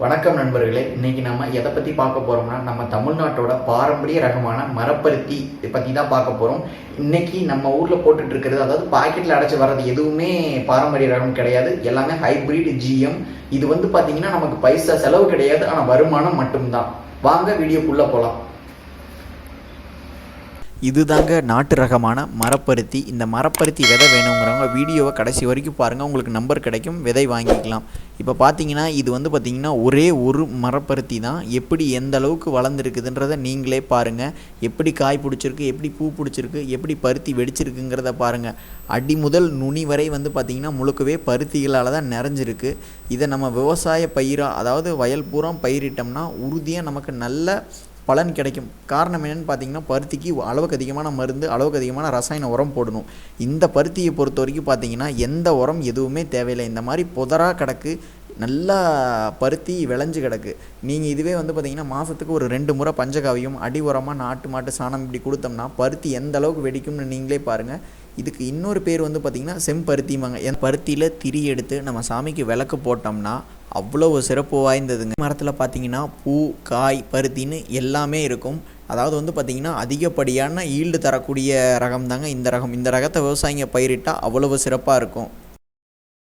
வணக்கம் நண்பர்களே இன்னைக்கு நம்ம எதை பற்றி பார்க்க போகிறோம்னா நம்ம தமிழ்நாட்டோட பாரம்பரிய ரகமான மரப்பருத்தி பற்றி தான் பார்க்க போகிறோம் இன்னைக்கு நம்ம ஊரில் போட்டுட்டு இருக்கிறது அதாவது பாக்கெட்டில் அடைச்சி வர்றது எதுவுமே பாரம்பரிய ரகம் கிடையாது. எல்லாமே ஹைபிரிட் ஜிஎம் இது வந்து பார்த்தீங்கன்னா நமக்கு பைசா செலவு கிடையாது ஆனால் வருமானம் மட்டும்தான். வாங்க வீடியோக்குள்ளே போகலாம் இதுதாங்க நாட்டு ரகமான மரப்பருத்தி. இந்த மரப்பருத்தி விதை வேணுங்கிறவங்க வீடியோவை கடைசி வரைக்கும் பாருங்கள் உங்களுக்கு நம்பர் கிடைக்கும் விதை வாங்கிக்கலாம். இப்போ பார்த்தீங்கன்னா இது வந்து பார்த்தீங்கன்னா ஒரே ஒரு மரப்பருத்தி தான். எப்படி எந்த அளவுக்கு வளர்ந்துருக்குதுன்றதை நீங்களே பாருங்கள் எப்படி காய் பிடிச்சிருக்கு எப்படி பூ பிடிச்சிருக்கு எப்படி பருத்தி வெடிச்சிருக்குங்கிறத பாருங்கள் அடி முதல் நுனி வரை வந்து பார்த்திங்கன்னா முழுக்கவே பருத்திகளால் தான் நிறைஞ்சிருக்கு. இதை நம்ம விவசாய பயிராக அதாவது வயல் பூரா பயிரிட்டோம்னா உறுதியாக நமக்கு நல்ல பலன் கிடைக்கும். காரணம் என்னென்னு பார்த்தீங்கன்னா பருத்திக்கு அளவுக்கு அதிகமான மருந்து அளவுக்கு அதிகமான ரசாயன உரம் போடணும். இந்த பருத்தியை பொறுத்த வரைக்கும் பார்த்தீங்கன்னா எந்த உரம் எதுவுமே தேவையில்லை. இந்த மாதிரி புதராக கிடக்கு நல்லா பருத்தி விளைஞ்சு கிடக்கு. நீங்கள் இதுவே வந்து பார்த்திங்கன்னா மாதத்துக்கு ஒரு ரெண்டு முறை பஞ்சகாவியம் அடி உரமாக நாட்டு மாட்டு சாணம் இப்படி கொடுத்தோம்னா பருத்தி எந்த அளவுக்கு வெடிக்கும்னு நீங்களே பாருங்கள் இதுக்கு இன்னொரு பேர் வந்து பார்த்திங்கன்னா செம்பருத்திம்பாங்க. என் பருத்தியில் திரி எடுத்து நம்ம சாமிக்கு விளக்கு போட்டோம்னா அவ்வளோ சிறப்பு வாய்ந்ததுங்க. மரத்தில் பார்த்தீங்கன்னா பூ காய் பருத்தின்னு எல்லாமே இருக்கும். அதாவது வந்து பார்த்திங்கன்னா அதிகப்படியான ஈல்டு தரக்கூடிய ரகம் தாங்க இந்த ரகம். இந்த ரகத்தை விவசாயிங்க பயிரிட்டால் அவ்வளவு சிறப்பாக இருக்கும்.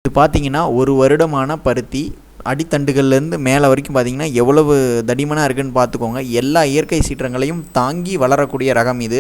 இது பார்த்தீங்கன்னா ஒரு வருடமான பருத்தி அடித்தண்டுகள்லேருந்து மேலே வரைக்கும் பார்த்தீங்கன்னா எவ்வளவு தடிமனாக இருக்குன்னு பார்த்துக்கோங்க. எல்லா இயற்கை சீற்றங்களையும் தாங்கி வளரக்கூடிய ரகம் இது.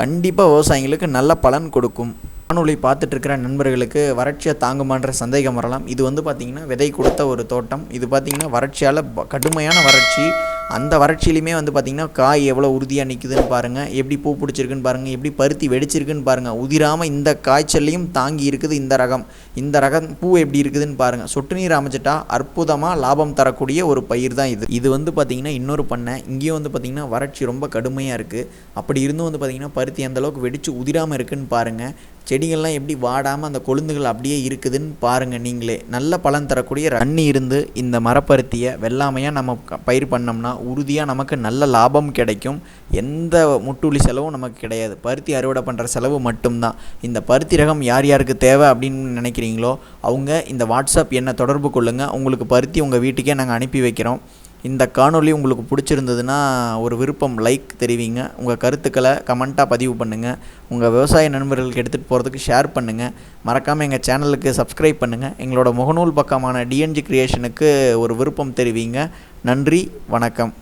கண்டிப்பாக விவசாயிங்களுக்கு நல்ல பலன் கொடுக்கும். வானொலி பார்த்துட்ருக்கிற நண்பர்களுக்கு வறட்சியை தாங்குமான்ற சந்தேகம் வரலாம். இது வந்து பார்த்திங்கன்னா விதை கொடுத்த ஒரு தோட்டம். இது பார்த்திங்கன்னா வறட்சியால் கடுமையான வறட்சி. அந்த வறட்சியிலுமே வந்து பார்த்திங்கன்னா காய் எவ்வளோ உறுதியாக நிற்குதுன்னு பாருங்கள் எப்படி பூ பிடிச்சிருக்குன்னு பாருங்கள் எப்படி பருத்தி வெடிச்சிருக்குன்னு பாருங்கள் உதிராமல் இந்த காய்ச்சல்லையும் தாங்கி இருக்குது இந்த ரகம். இந்த ரகம் பூ எப்படி இருக்குதுன்னு பாருங்கள் சொட்டு நீர் அமைச்சிட்டா அற்புதமாக லாபம் தரக்கூடிய ஒரு பயிர் தான் இது. இது வந்து பார்த்திங்கன்னா இன்னொரு பண்ணை. இங்கேயும் வந்து பார்த்திங்கன்னா வறட்சி ரொம்ப கடுமையாக இருக்குது அப்படி இருந்தும் வந்து பார்த்திங்கன்னா பருத்தி அந்தளவுக்கு வெடித்து உதிராமல் இருக்குன்னு பாருங்கள் செடிகள்லாம் எப்படி வாடாமல் அந்த கொழுந்துகள் அப்படியே இருக்குதுன்னு பாருங்கள் நீங்களே. நல்ல பலன் தரக்கூடிய தண்ணி இருந்து இந்த மரப்பருத்தியை வெள்ளாமையாக நம்ம பயிர் பண்ணோம்னா உறுதியாக நமக்கு நல்ல லாபம் கிடைக்கும். எந்த முட்டுளி செலவும் நமக்கு கிடையாது. பருத்தி அறுவடை பண்ணுற செலவு மட்டும்தான். இந்த பருத்தி ரகம் யார் யாருக்கு தேவை அப்படின்னு நினைக்கிறீங்களோ அவங்க இந்த வாட்ஸ்அப் எண்ணை தொடர்பு கொள்ளுங்கள் உங்களுக்கு பருத்தி உங்கள் வீட்டுக்கே நாங்கள் அனுப்பி வைக்கிறோம். இந்த காணொளி உங்களுக்கு பிடிச்சிருந்ததுன்னா ஒரு விருப்பம் லைக் தெரிவிங்க. உங்கள் கருத்துக்களை கமெண்ட்டாக பதிவு பண்ணுங்கள் உங்கள் விவசாய நண்பர்களுக்கு எடுத்துகிட்டு போகிறதுக்கு ஷேர் பண்ணுங்கள் மறக்காமல் எங்கள் சேனலுக்கு சப்ஸ்கிரைப் பண்ணுங்கள் எங்களோட முகநூல் பக்கமான டிஎன்ஜி கிரியேஷனுக்கு ஒரு விருப்பம் தெரிவிங்க. நன்றி வணக்கம்.